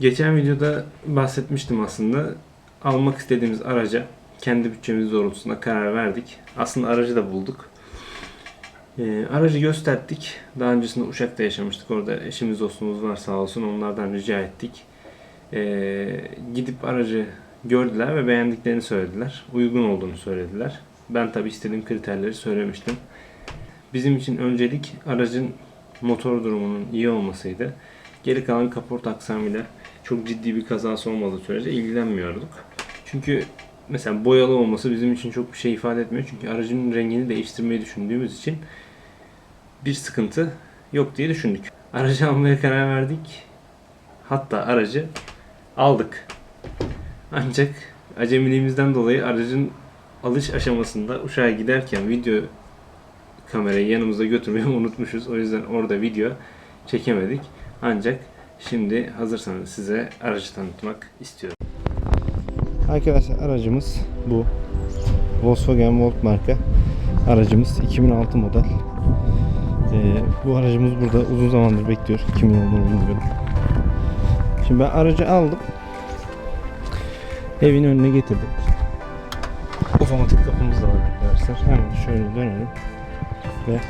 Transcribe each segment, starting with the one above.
Geçen videoda bahsetmiştim aslında. Almak istediğimiz araca kendi bütçemiz doğrultusunda karar verdik. Aslında aracı da bulduk. Ee, aracı gösterdik. Daha öncesinde Uşak'ta yaşamıştık. Orada eşimiz dostumuz var sağ olsun. Onlardan rica ettik. Ee, gidip aracı gördüler ve beğendiklerini söylediler. Uygun olduğunu söylediler. Ben tabi istediğim kriterleri söylemiştim. Bizim için öncelik aracın motor durumunun iyi olmasıydı. Geri kalan kaport aksamıyla çok ciddi bir kazası olmadığı sürece ilgilenmiyorduk. Çünkü mesela boyalı olması bizim için çok bir şey ifade etmiyor. Çünkü aracın rengini değiştirmeyi düşündüğümüz için bir sıkıntı yok diye düşündük. Aracı almaya karar verdik. Hatta aracı aldık. Ancak acemiliğimizden dolayı aracın alış aşamasında Uşak'a giderken video kamerayı yanımıza götürmeyi unutmuşuz. O yüzden orada video çekemedik. Ancak şimdi hazırsanız size aracı tanıtmak istiyorum. Arkadaşlar aracımız bu. Volkswagen Volt marka aracımız 2006 model. Ee, bu aracımız burada uzun zamandır bekliyor. Kimin olduğunu bilmiyorum. Şimdi ben aracı aldım. Evin önüne getirdim. Otomatik kapımız da var arkadaşlar. Hemen şöyle dönelim. Ve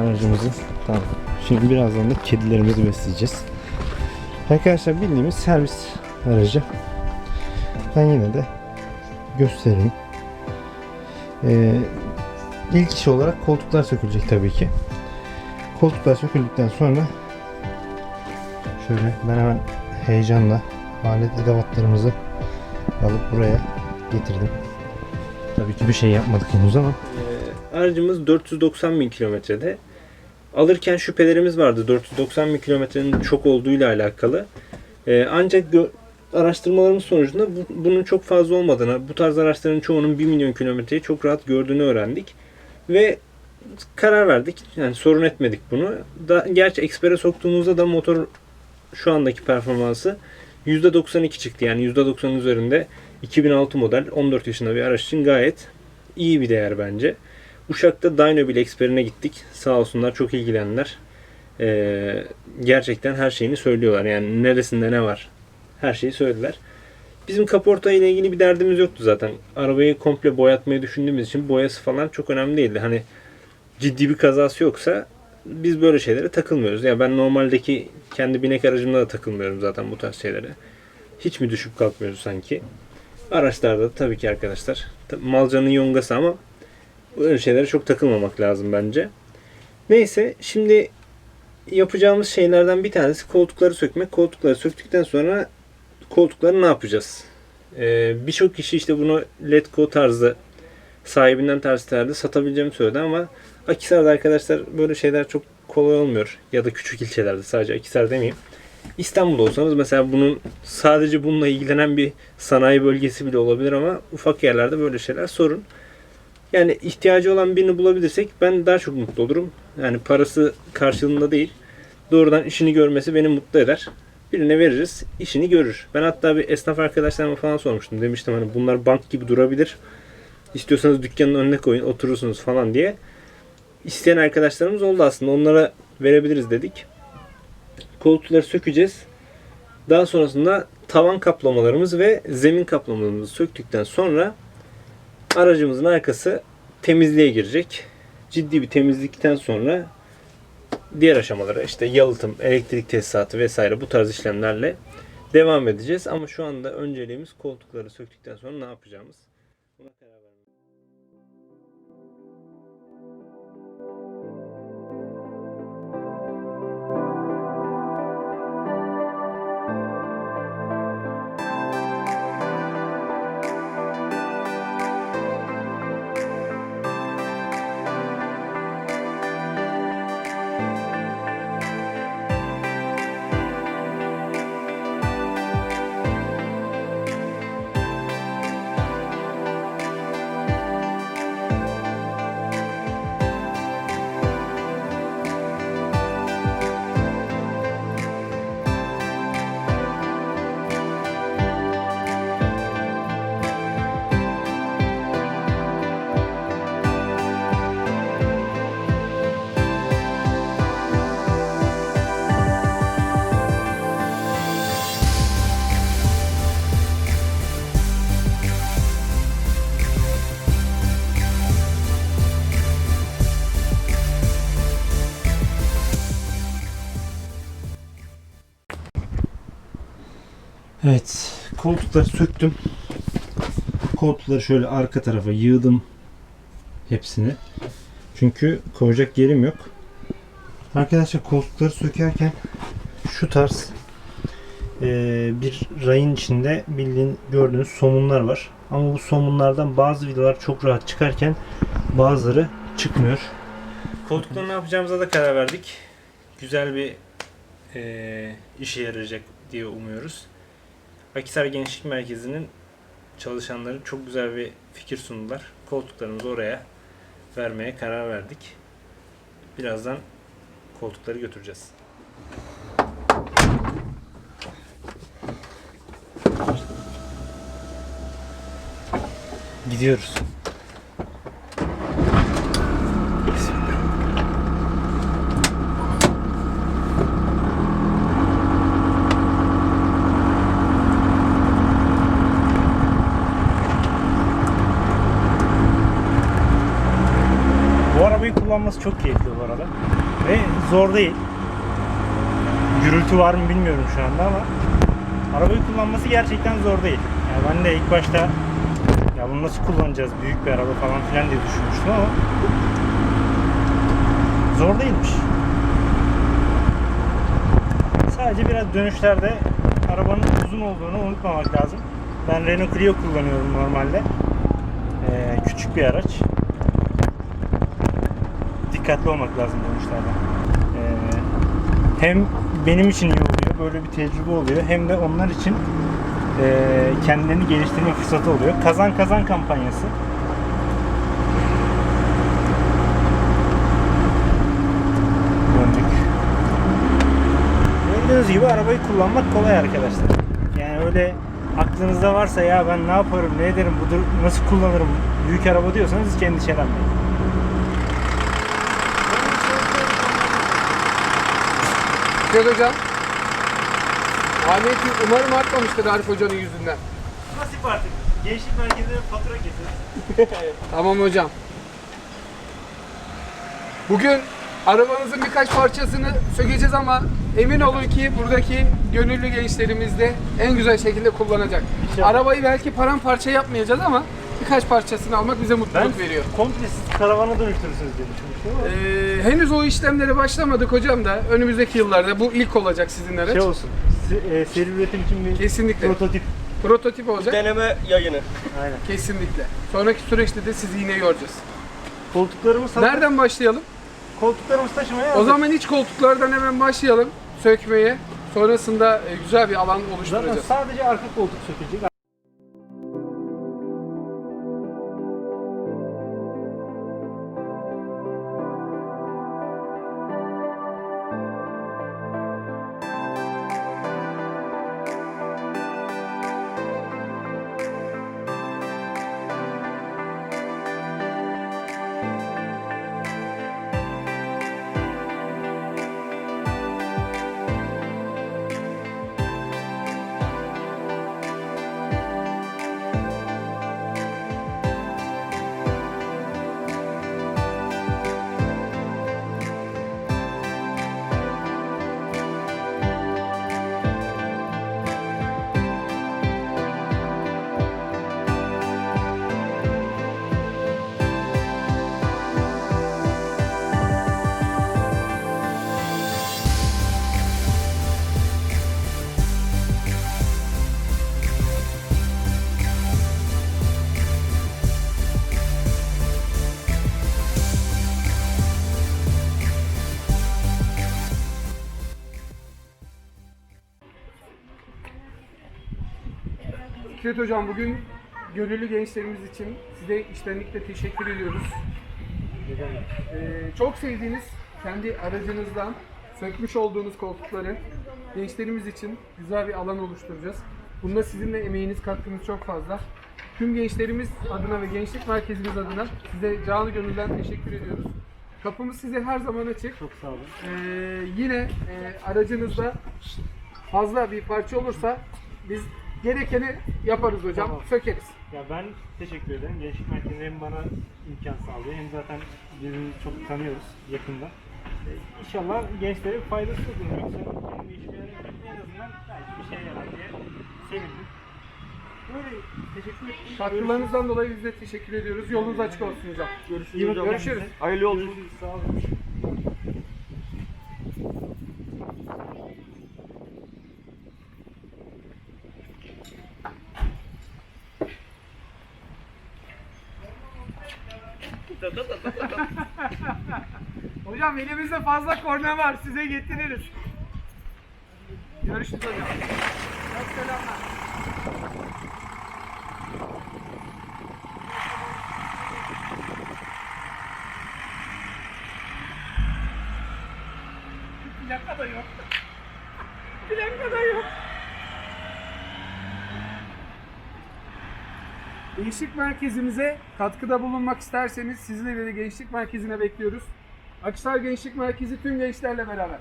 aracımızı tamam. Şimdi birazdan da kedilerimizi besleyeceğiş. Arkadaşlar bildiğimiz servis aracı. Ben yine de göstereyim. Ee, ilk iş olarak koltuklar sökülecek tabii ki. Koltuklar söküldükten sonra şöyle ben hemen heyecanla alet edevatlarımızı alıp buraya getirdim. Tabii ki bir şey yapmadık henüz ama. Ee, aracımız 490 bin kilometrede. Alırken şüphelerimiz vardı 490 bin kilometrenin çok olduğuyla alakalı. Ee, ancak araştırmalarımız sonucunda bu- bunun çok fazla olmadığını, bu tarz araçların çoğunun 1 milyon kilometreyi çok rahat gördüğünü öğrendik. Ve karar verdik. Yani sorun etmedik bunu. Da, gerçi Xper'e soktuğumuzda da motor şu andaki performansı %92 çıktı. Yani %90'ın üzerinde 2006 model 14 yaşında bir araç için gayet iyi bir değer bence. Uşak'ta Dynobil Expert'ine gittik. Sağ olsunlar çok ilgilendiler. Ee, gerçekten her şeyini söylüyorlar. Yani neresinde ne var her şeyi söylediler. Bizim kaporta ile ilgili bir derdimiz yoktu zaten. Arabayı komple boyatmayı düşündüğümüz için boyası falan çok önemli değildi. Hani ciddi bir kazası yoksa biz böyle şeylere takılmıyoruz. Yani ben normaldeki kendi binek aracımda da takılmıyorum zaten bu tarz şeylere. Hiç mi düşüp kalkmıyoruz sanki? Araçlarda tabii ki arkadaşlar. Malcanın yongası ama böyle şeylere çok takılmamak lazım bence. Neyse şimdi yapacağımız şeylerden bir tanesi koltukları sökmek. Koltukları söktükten sonra koltukları ne yapacağız? Ee, Birçok kişi işte bunu Letgo tarzı sahibinden ters tarzı satabileceğimi söyledi ama Akisar'da arkadaşlar böyle şeyler çok kolay olmuyor. Ya da küçük ilçelerde sadece Akisar demeyeyim. İstanbul'da olsanız mesela bunun sadece bununla ilgilenen bir sanayi bölgesi bile olabilir ama ufak yerlerde böyle şeyler sorun. Yani ihtiyacı olan birini bulabilirsek ben daha çok mutlu olurum. Yani parası karşılığında değil. Doğrudan işini görmesi beni mutlu eder. Birine veririz, işini görür. Ben hatta bir esnaf arkadaşlarıma falan sormuştum. Demiştim hani bunlar bank gibi durabilir. İstiyorsanız dükkanın önüne koyun, oturursunuz falan diye. İsteyen arkadaşlarımız oldu aslında. Onlara verebiliriz dedik. Koltukları sökeceğiz. Daha sonrasında tavan kaplamalarımız ve zemin kaplamalarımızı söktükten sonra aracımızın arkası temizliğe girecek. Ciddi bir temizlikten sonra diğer aşamalara işte yalıtım, elektrik tesisatı vesaire bu tarz işlemlerle devam edeceğiz. Ama şu anda önceliğimiz koltukları söktükten sonra ne yapacağımız. Buna karar Evet, koltukları söktüm. Koltukları şöyle arka tarafa yığdım hepsini. Çünkü koyacak yerim yok. Arkadaşlar koltukları sökerken şu tarz eee, bir rayın içinde bildiğin gördüğünüz somunlar var. Ama bu somunlardan bazı vidalar çok rahat çıkarken bazıları çıkmıyor. Koltukları ne yapacağımıza da karar verdik. Güzel bir eee, işe yarayacak diye umuyoruz. Akisar Gençlik Merkezi'nin çalışanları çok güzel bir fikir sundular. Koltuklarımızı oraya vermeye karar verdik. Birazdan koltukları götüreceğiz. Gidiyoruz. Bu arabayı kullanması çok keyifli bu arada. Ve zor değil. Gürültü var mı bilmiyorum şu anda ama arabayı kullanması gerçekten zor değil. Yani ben de ilk başta ya bunu nasıl kullanacağız büyük bir araba falan filan diye düşünmüştüm ama zor değilmiş. Sadece biraz dönüşlerde arabanın uzun olduğunu unutmamak lazım. Ben Renault Clio kullanıyorum normalde. Ee, küçük bir araç dikkatli olmak lazım dönüşlerde. Ee, hem benim için iyi oluyor, böyle bir tecrübe oluyor. Hem de onlar için e, kendilerini geliştirme fırsatı oluyor. Kazan kazan kampanyası. Döndük. Gördüğünüz gibi arabayı kullanmak kolay arkadaşlar. Yani öyle aklınızda varsa ya ben ne yaparım, ne ederim, budur, nasıl kullanırım büyük araba diyorsanız hiç endişelenmeyin. Gel hocam. Maliyeti umarım artmamıştır Arif Hoca'nın yüzünden. Nasip artık. Gençlik merkezine fatura getir. Tamam hocam. Bugün arabanızın birkaç parçasını sökeceğiz ama emin olun ki buradaki gönüllü gençlerimiz de en güzel şekilde kullanacak. İnşallah. Arabayı belki paramparça yapmayacağız ama birkaç parçasını almak bize Ben mutluluk veriyor. komple siz karavana dönüştürürsünüz diye düşünmüştüm ama Ee, henüz o işlemlere başlamadık hocam da önümüzdeki yıllarda bu ilk olacak sizin araç. şey olsun. Se- e, seri üretim için bir Kesinlikle. prototip. Prototip olacak. Deneme yayını. Aynen. Kesinlikle. Sonraki süreçte de sizi yine yoracağız. Koltuklarımız hazır. Nereden başlayalım? Koltuklarımız taşımaya O hazır. zaman iç koltuklardan hemen başlayalım sökmeye. Sonrasında e, güzel bir alan Zaten oluşturacağız. sadece arka koltuk sökülecek. Fikret Hocam bugün gönüllü gençlerimiz için size içtenlikle teşekkür ediyoruz. Ee, çok sevdiğiniz kendi aracınızdan sökmüş olduğunuz koltukları gençlerimiz için güzel bir alan oluşturacağız. Bunda sizin de emeğiniz, katkınız çok fazla. Tüm gençlerimiz adına ve gençlik merkezimiz adına size canı gönülden teşekkür ediyoruz. Kapımız size her zaman açık. Çok sağ olun. Ee, yine e, aracınızda fazla bir parça olursa biz gerekeni yaparız hocam, Tamam. sökeriz. Ya ben teşekkür ederim. Gençlik merkezi hem bana imkan sağlıyor hem zaten birbirimizi çok tanıyoruz yakında. Ee, İnşallah gençlere faydası olur. Yoksa kendi işime en azından belki bir şey yarar diye sevindim. Böyle teşekkür ederim. Katkılarınızdan dolayı biz de teşekkür ediyoruz. Yolunuz açık olsun hocam. Görüşürüz. Görüşürüz. Hayırlı yolculuk. Görüşürüz. Sağ olun. Hocam elimizde fazla korna var. Size getiririz. Görüşürüz hocam. Çok selamlar. Plaka da yok. Plaka da yok. Gençlik merkezimize katkıda bulunmak isterseniz sizleri de gençlik merkezine bekliyoruz. Akhisar Gençlik Merkezi tüm gençlerle beraber.